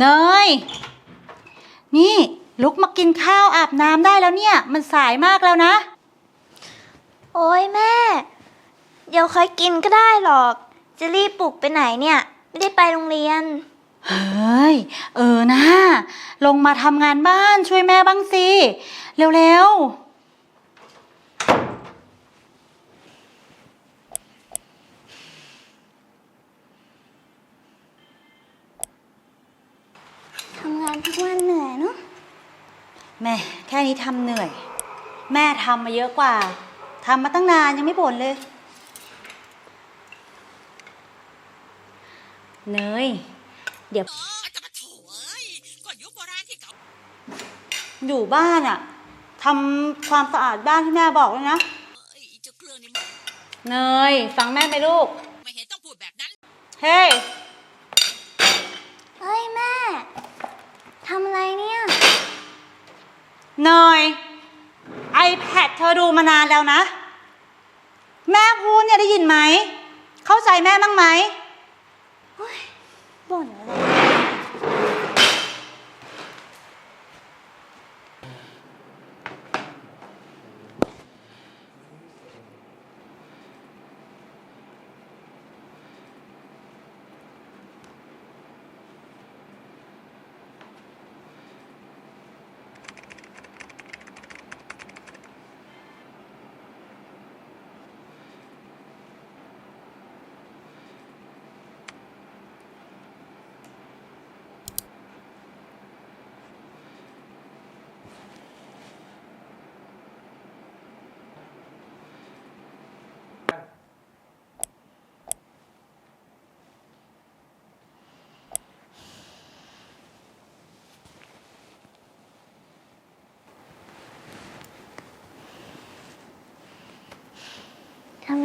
เนย นี่ลุกมากินข้าวอาบน้ำได้แล้วเนี่ย มันสายมากแล้วนะ โอ้ยแม่ เดี๋ยวค่อยกินก็ได้หรอก จะรีบปลุกไปไหนเนี่ย ไม่ได้ไปโรงเรียน เฮ้ย เออนะ ลงมาทำงานบ้านช่วยแม่บ้างสิ เร็วทำงาน ทุกวันเหนื่อยเนาะๆแม่แค่นี้ทำเหนื่อย แม่ทำมาเยอะกว่าทำมาตั้งนานยังไม่บ่นเลย เนย เดี๋ยวเออจะมาโถเอ้ยก็ยุคโบราณที่เก่าอยู่บ้านอะทำความสะอาดบ้านที่แม่บอกเลยนะเอ้ยเจ้าเครื่องนี้เนย ฟังแม่ไหมลูก ไม่เห็นต้องพูดแบบนั้น เฮ้ย เฮ้ยแม่ ทำอะไรเนี่ย เนย iPad เธอดูมานานแล้วนะ แม่พูดเนี่ยได้ยินไหม เข้าใจแม่บ้างไหม บ่นอะไร ทำไม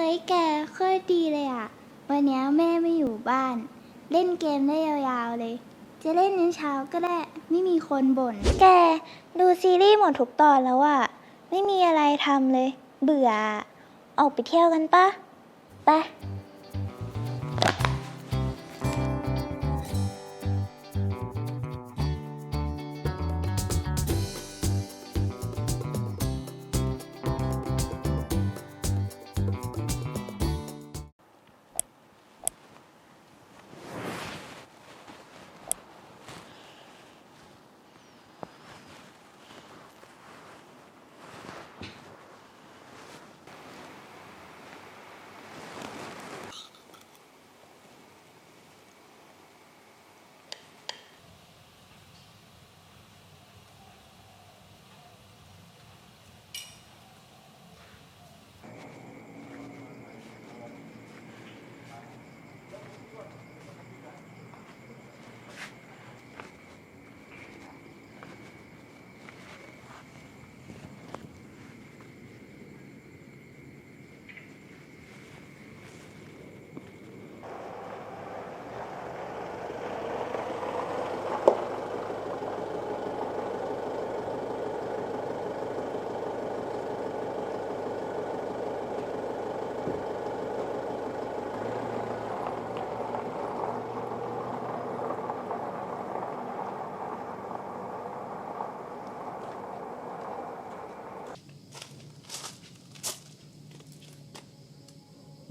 เฮ้ยแกโคตรดีเลยอะวันนี้แม่ไม่อยู่บ้าน เล่นเกมได้ยาวๆเลย จะเล่นยันเช้าก็ได้ ไม่มีคนบ่นแก ดูซีรีส์หมดทุกตอนแล้วอะไม่มีอะไรทำเลย เบื่อ ออกไปเที่ยวกันปะไป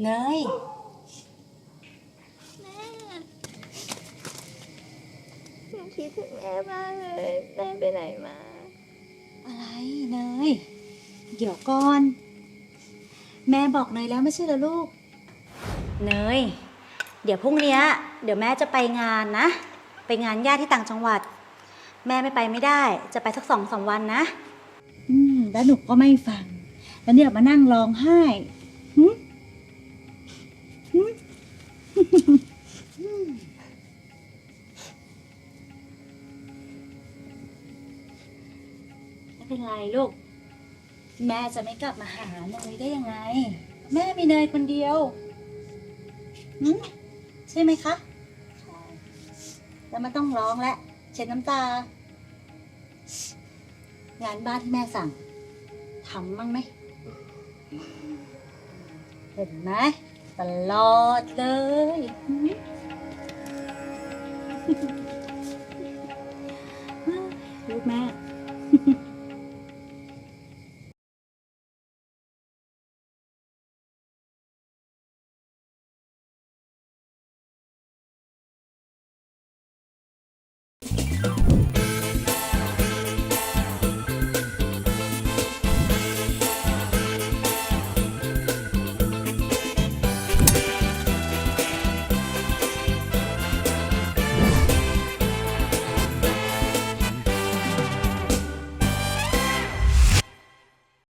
เนยแม่หนูคิดถึงแม่มากเลยแม่ไปไหนมา อะไรเนยเดี๋ยวก่อน แม่บอกเนยแล้วไม่ใช่เหรอลูก เนย เดี๋ยวพรุ่งเนี้ย เดี๋ยวแม่จะไปงานนะ ไปงานญาติที่ต่างจังหวัด แม่ไม่ไปไม่ได้ จะไปสักสองสามวันนะ อืม แล้วหนูก็ไม่ฟัง แล้วเนี่ยมานั่งร้องไห้หึหึ ลูก แม่จะไม่กลับมาหาเนยได้ยังไง แม่มีเนยคนเดียวหืมใช่ไหมคะใช่แล้วมันต้องร้องและเช็ดน้ำตา งานบ้านที่แม่สั่งทำบ้างไหม เห็นไหมตลอดเลยหืม